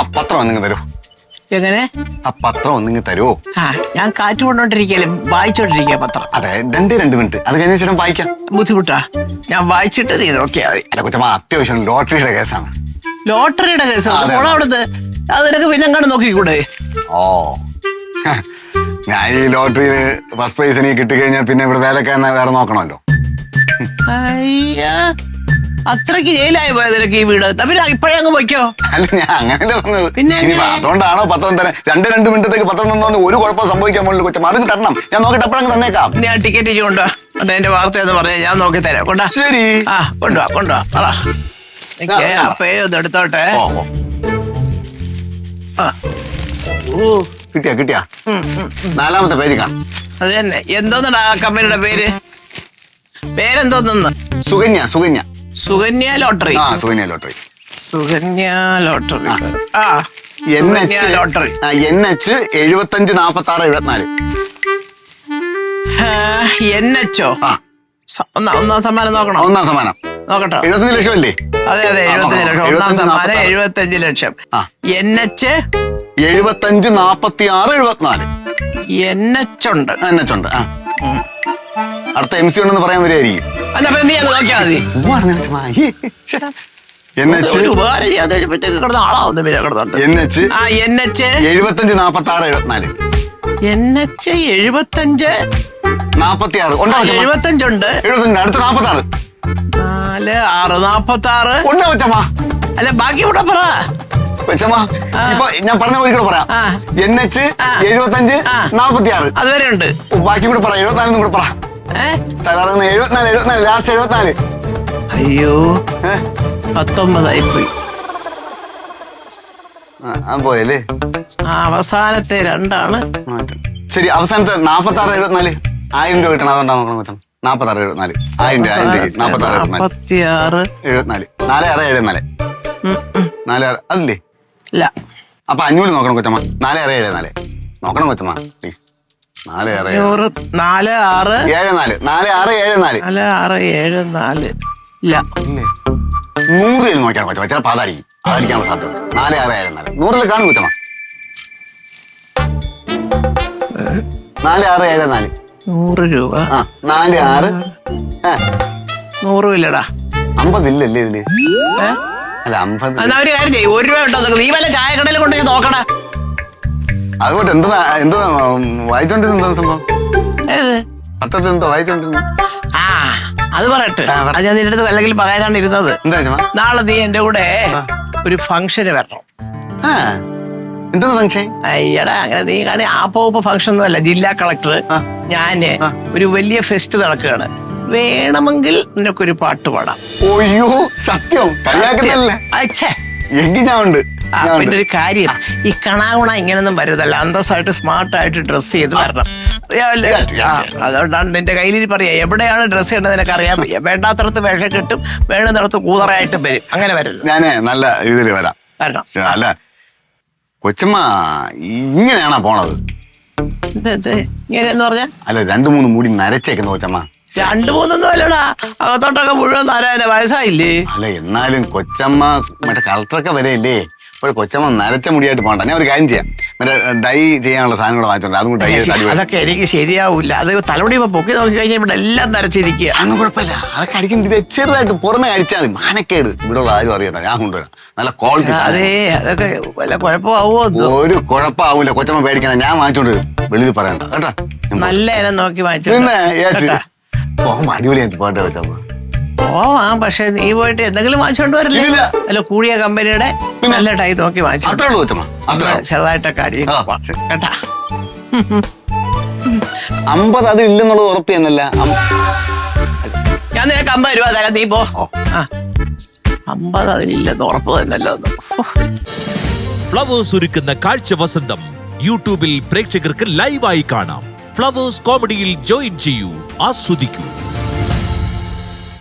ആ പത്രം ഒന്നിങ്ങ് തരൂ. എങ്ങനെ? ആ പത്രം ഒന്നിങ്ങ് തരുമോ ആ ഞാൻ കാറ്റ് കൊണ്ടോണ്ടിരിക്കല്ലേ വായിച്ചോണ്ടിരിക്കുക പത്രം. അതെ രണ്ട് രണ്ട് മിനിറ്റ്. അത് കഴിഞ്ഞ വായിക്കാം. ബുദ്ധിമുട്ടാ. ഞാൻ വായിച്ചിട്ട് നീ നോക്കിയാ മതി. അല്ല കൊച്ചമ്മ അത്യാവശ്യം ലോട്ടറിയുടെ കേസാണ്. ലോട്ടറിയുടെ കേസ്? അതെ. പോണ അത് നിനക്ക് പിന്നെ അങ്ങോട്ട് നോക്കിക്കൂടെ? ഓ. ഞാൻ ഈ ലോട്ടറിയിൽ ഫസ്റ്റ് പ്രൈസ് എനിക്ക് കിട്ടിക്കഴിഞ്ഞാൽ പിന്നെ ഇവിടെ വേലക്കാരനെ വേറെ നോക്കണമല്ലോ. അയ്യ. അത്രയ്ക്ക് ജയിലായി പോയത് നിനക്ക് ഈ വീട്? തമ്മിൽ ഇപ്പോഴേ അങ്ങ് വയ്ക്കോ അല്ല ഞാൻ അങ്ങനെയല്ല പറഞ്ഞത്. പിന്നെ ഇനിയിപ്പോ അതുകൊണ്ടാണോ പത്രം തന്നെ രണ്ട് രണ്ട് മിനിറ്റത്തേക്ക് പത്രം തന്നോണ്ട് ഒരു കുഴപ്പം സംഭവിക്കാൻ പോലും കൊച്ചമ്മ. അതും തരണം. ഞാൻ നോക്കിട്ട് അപ്പോഴങ്ങ് തന്നേക്കാം. ഞാൻ ടിക്കറ്റ് കൊണ്ടുവാ. എന്റെ വാർത്ത എന്ന് പറഞ്ഞാൽ ഞാൻ നോക്കി തരാം. കൊണ്ടാ ശരി. ആ കൊണ്ടുവാ കൊണ്ടുവാ. അപ്പേ ഒന്ന് എടുത്തോട്ടെ. കിട്ടിയാ കിട്ടിയാ. നാലാമത്തെ പേജ് കാണാം. അത് തന്നെ. എന്തോന്നടാ കമ്പനിയുടെ പേര്? പേരെന്തോന്നു സുകന്യ സുകന്യ. സുകന്യ ലോട്ടറി. ആ സുകന്യ ലോട്ടറി. സുകന്യ ലോട്ടറി. ആ. ആ N H lottery. N H എഴുപത്തഞ്ച് നാപ്പത്തി ആറ് എഴുപത്തിനാല് എൻ എച്ചോ? ആ. ഒന്നാം സമ്മാനം നോക്കണം? ഒന്നാം സമ്മാനം. നോക്കട്ടോ. എഴുപത്തഞ്ച് ലക്ഷം അല്ലേ? അതെ അതെ എഴുപത്തഞ്ച് ലക്ഷം. ഒന്നാം സമ്മാനം എഴുപത്തഞ്ച് ലക്ഷം. ആ. N H? എഴുപത്തഞ്ച് നാപ്പത്തി ആറ് എഴുപത്തിനാല്. എൻ എച്ച് ഉണ്ട് എൻ എച്ച് ഉണ്ട് ആ അടുത്ത എം സി ഉണ്ടെന്ന് പറയാൻ വരികയായിരിക്കും എന്നാ പിന്നെ നീ അങ്ങ് നോക്കിയാൽ മതി. എൻ എച്ച് ഒരു ഉപകാരം ചെയ്യാതെ വെച്ചപ്പോഴത്തേക്ക് കിടന്ന ആളാവുന്നു പിന്നെ കിടന്നുണ്ട്. എൻ എച്ച് ആ എൻ എച്ച് എഴുപത്തഞ്ച് നാപ്പത്തി ആറ് എഴുപത്തിനാല്. എൻ എച്ച് എഴുപത്തഞ്ച്? നാപ്പത്തി ആറ് ഉണ്ടോ എഴുപത്തഞ്ചുണ്ട്. എഴുപത്തഞ്ച് അടുത്ത നാപ്പത്തി ആറ് നാല് ആറ് നാപ്പത്തി ആറ് ഉണ്ടോ കൊച്ചമ്മ അല്ല ബാക്കി ഇവിടെ പറ. ഇപ്പൊ ഞാൻ പറഞ്ഞ ഒരിക്കലും പറയാം. N H. എഴുപത്തഞ്ച് നാപ്പത്തി ആറ് അതുവരെ ഉണ്ട് ബാക്കി കൂടെ പറ. എഴുപത്തിനാലും കൂടെ പറ. തകർന്ന് എഴുപത്തിനാല് എഴുപത്തിനാല് ലാസ്റ്റ് എഴുപത്തിനാല്. അയ്യോ? പത്തൊമ്പതായി പോയി ആ, പോയല്ലേ? ആ അവസാനത്തെ രണ്ടാണ്. മാറ്റം. ശരി അവസാനത്തെ നാപ്പത്തി ആറ് എഴുപത്തിനാല്. ആയിരം രൂപ കിട്ടണം അതുകൊണ്ടാ നോക്കണം കൊച്ചം നാപ്പത്തി ആറ് എഴുപത്തിനാല്. ആയിരം രൂപ ആയിരം രൂപ നാപ്പത്തി ആറ് എഴുപത്തിനാല്. നാപ്പത്തിയാറ്. എഴുപത്തിനാല്. നാല് ആറ് എഴുപത്തിനാല്. നാല് ആറ് അതില്ലേ? ഇല്ല. അപ്പൊ അഞ്ഞൂറ് നോക്കണം കൊച്ചമ്മ. നാല് ആറ് എഴുപത്തിനാല് നോക്കണം കൊച്ചമ്മ. പ്ലീസ് നാല് ആറ് ഏഴ് അഞ്ഞൂറ് നാല് ആറ്. ഏഴ് നാല്. നാല് ആറ് ഏഴ് നാല്. നാല് ആറ് ഏഴ് നാല്. ഇല്ല. നൂറ് രൂപ നോക്കിയാണ് കൊച്ചമ്മ ചില അതായിരിക്കും അതായിരിക്കാനുള്ള സാധ്യത നാല് ആറ് ഏഴ് നാല്. നൂറിൽ കാണും കൊച്ചമ്മ നാല് ആറ് ഏഴ് നാല്. നൂറ് രൂപ. ആ നാല് ആറ്. ഏ. നൂറും ഇല്ലടാ അമ്പതില്ലല്ലേ ഇതിൽ? ഏ? അല്ല അമ്പത് എന്നാ ഒരു കാര്യം ചെയ്യും. ഒരു രൂപ ഉണ്ടോ. നീ വല്ല ചായക്കടയിൽ കൊണ്ടുപോയി നോക്കടാ. അതുകൊണ്ട് എന്താ എന്താ വായിച്ചോണ്ടിരുന്ന എന്താ സംഭവം? പത്രത്തിൽ എന്താ വായിച്ചോണ്ടിരുന്ന? ആ അത് പറയട്ടെ. അത് ഞാൻ നിന്റെ അടുത്ത് അല്ലെങ്കിൽ പറയാനാണ് ഇരുന്നത്. നാളെ നീ എന്റെ കൂടെ ഒരു ഫംഗ്ഷന് വരണം. എന്താ ഫംഗ്ഷൻ അയ്യടാ അങ്ങനെ നീ കാണി ആപ്പോപ്പ ഫംഗ്ഷൻ ഒന്നും അല്ല. ജില്ലാ കളക്ടർ. ഞാൻ ഒരു വലിയ ഫെസ്റ്റ് നടക്കുകയാണ്. വേണമെങ്കിൽ നിനക്കൊരു പാട്ട് പാടാം. ഒയ്യോ സത്യം. കളിയാക്കുന്നല്ലേ അച്ഛേ എങ്കിൽ ഞാൻ ഉണ്ട്. പിന്നെ ഒരു കാര്യം. ഈ കണാകുണ ഇങ്ങനൊന്നും വരുന്നല്ല അന്തസ്സായിട്ട് സ്മാർട്ടായിട്ട് ഡ്രസ്സ് ചെയ്ത് വരണം. അതുകൊണ്ടാണ് നിന്റെ കയ്യിൽ പറയാ എവിടെയാണ് ഡ്രസ്സ് ചെയ്യേണ്ടത് നിനക്ക് അറിയാൻ വയ്യ വേണ്ടാത്തടത്ത് വേഷം കിട്ടും വേണ്ടുന്നിടത്ത് കൂതറായിട്ടും വരും. അങ്ങനെ വരരുത്. ഞാനേ നല്ല രീതിയിൽ വരാം. വരണം. അല്ല കൊച്ചമ്മ ഇങ്ങനെയാണോ പോണത്? ഇങ്ങനെയെന്ന് പറഞ്ഞാൽ അല്ല രണ്ടു മൂന്ന് മൂടി നരച്ചേക്കുന്ന കൊച്ചമ്മ. രണ്ടു മൂന്നൊന്നും അല്ലടാ. അകത്തോട്ടൊക്കെ മുഴുവൻ നാരായണ വയസ്സായില്ലേ? അല്ല എന്നാലും കൊച്ചമ്മ മറ്റേ കളക്ടറൊക്കെ വരെയല്ലേ? അപ്പോൾ കൊച്ചമ്മ നരച്ച മുടിയായിട്ട് പോകണ്ട. ഞാൻ ഒരു കാര്യം ചെയ്യാം. മറ്റേ ഡൈ ചെയ്യാനുള്ള സാധനം കൂടെ വാങ്ങിച്ചോണ്ട് അതും കൂടെ ഡൈ അതൊക്കെ എനിക്ക് ശരിയാവില്ല അത് തലമുടി ഇപ്പൊ പൊക്കി നോക്കി കഴിഞ്ഞാൽ ഇവിടെ എല്ലാം നരച്ചിരിക്കുക അതൊന്നും കുഴപ്പമില്ല. അതൊക്കെ അടിക്കുന്നത് ഇത് ചെറുതായിട്ട് പുറമെ അടിച്ചാൽ മതി. മാനക്കേട്. ഇവിടെ ഉള്ള ആരും അറിയണ്ട. ഞാൻ കൊണ്ടുവരാം. നല്ല ക്വാളിറ്റി അതെ അതൊക്കെ വല്ല കുഴപ്പമാവോ ഒരു കുഴപ്പമാവൂല. കൊച്ചമ്മ പേടിക്കണം ഞാൻ വാങ്ങിച്ചോണ്ട് വരും. വെളിയിൽ പറയണ്ട. കേട്ടാ? നല്ല ഇനം നോക്കി വാങ്ങിച്ചു പിന്നെ ഏറ്റ് പോകുമ്പോ അടിപൊളിയായിട്ട് പോട്ടെ കൊച്ചമ്മ പോവാം. പക്ഷെ നീ പോയിട്ട് എന്തെങ്കിലും വാങ്ങിച്ചോണ്ട് വരില്ല. അല്ല കൂടിയ കമ്പനിയുടെ നല്ല ടൈ നോക്കി വാങ്ങിച്ചു. അത്രേ ഉള്ളൂ കൊച്ചമ്മ അത്രേ ഉള്ളൂ. ചെറുതായിട്ടൊക്കെ അടി ആ. കേട്ടാ? അമ്പത് അത് ഇല്ലെന്നുള്ളത് ഉറപ്പ് തന്നെയല്ല. അം- ഞാൻ നിനക്ക് അമ്പത് രൂപ തരാം. നീ പോ. ആ. അമ്പത് അതിലില്ലെന്ന് ഉറപ്പ് തന്നല്ലോ ഒന്ന് ഫ്ലവേഴ്സ് ഒരുക്കുന്ന കാഴ്ച വസന്തം. യൂട്യൂബിൽ പ്രേക്ഷകർക്ക് ലൈവായി കാണാം. ഫ്ലവേഴ്സ് കോമഡിയിൽ ജോയിൻ ചെയ്യൂ. ആസ്വദിക്കൂ.